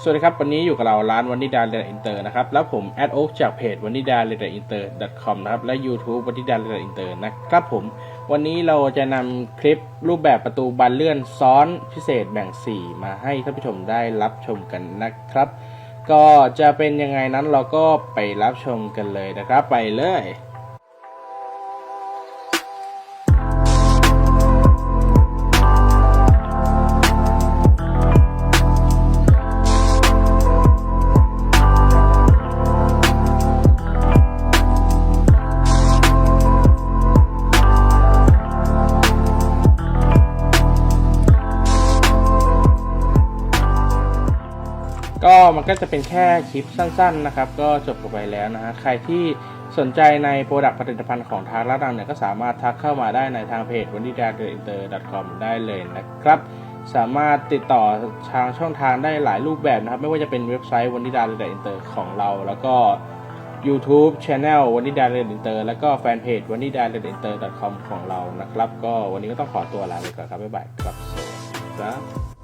สวัสดีครับ วันนี้อยู่กับเราร้านวันนิดาเรดอินเตอร์นะครับ แล้วผมแอดโอ๊กจากเพจวันนิดาเรดอินเตอร์ com นะครับ และ YouTube วันนิดาเรดอินเตอร์นะครับผม วันนี้เราจะนำคลิปรูปแบบประตูบานเลื่อนซ้อนพิเศษแบ่ง 4 มาให้ท่านผู้ชมได้รับชมกันนะครับ ก็จะเป็นยังไงนั้นเราก็ไปรับชมกันเลยนะครับ ไปเลย ก็มันก็จะเป็นแค่คลิปสั้นๆนะครับ ก็จบกันไปแล้วนะฮะใครที่สนใจในโปรดักต์ผลิตภัณฑ์ของทางร้านเราเนี่ยก็สามารถทักเข้ามาได้ในทางเพจวันดีดาเดอินเตอร์ com ได้เลยนะครับ สามารถติดต่อทางช่องทางได้หลายรูปแบบนะครับ ไม่ว่าจะเป็นเว็บไซต์วันดีดาเดอินเตอร์ของเรา แล้วก็ YouTube Channel วันดีดาเดอินเตอร์แล้วก็แฟนเพจวันดีดาเดอินเตอร์ com ของเรานะครับ ก็วันนี้ก็ต้องขอตัวลาไปก่อนครับ บ๊ายบายครับสวัสดีครับ